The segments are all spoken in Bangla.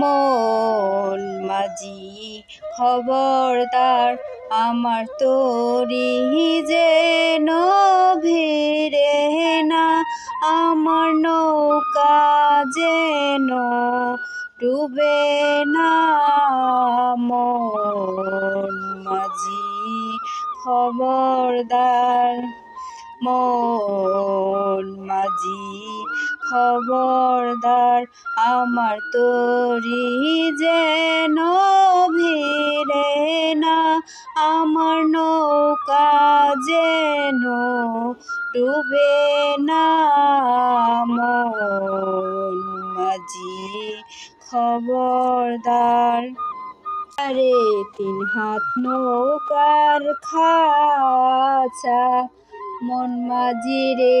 মন মাঝি খবরদার আমার তরি যেন ভিড়ে না, আমার নৌকা যেন ডুবে না। মন মাঝি খবরদার মন মাঝি খবরদার আমার তরি যেন ভিড়ে না, আমার নৌকা যেন ডুবে না। মন খবরদার। আরে তিন হাত নৌকার খাঁচা, মন মাঝি রে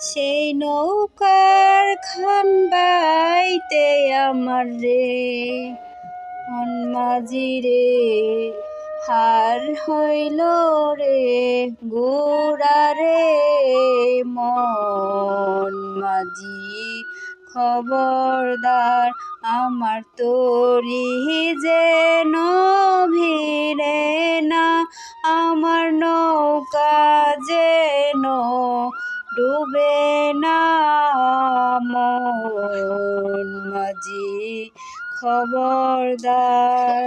সেই নৌকার খান বাইতে আমার রে। অন্মাজি রে, হার হইল রে গোড়া রে। মন খবরদার আমার তরি যেন ভিড়ে ডুবে না মন মাঝি খবরদার।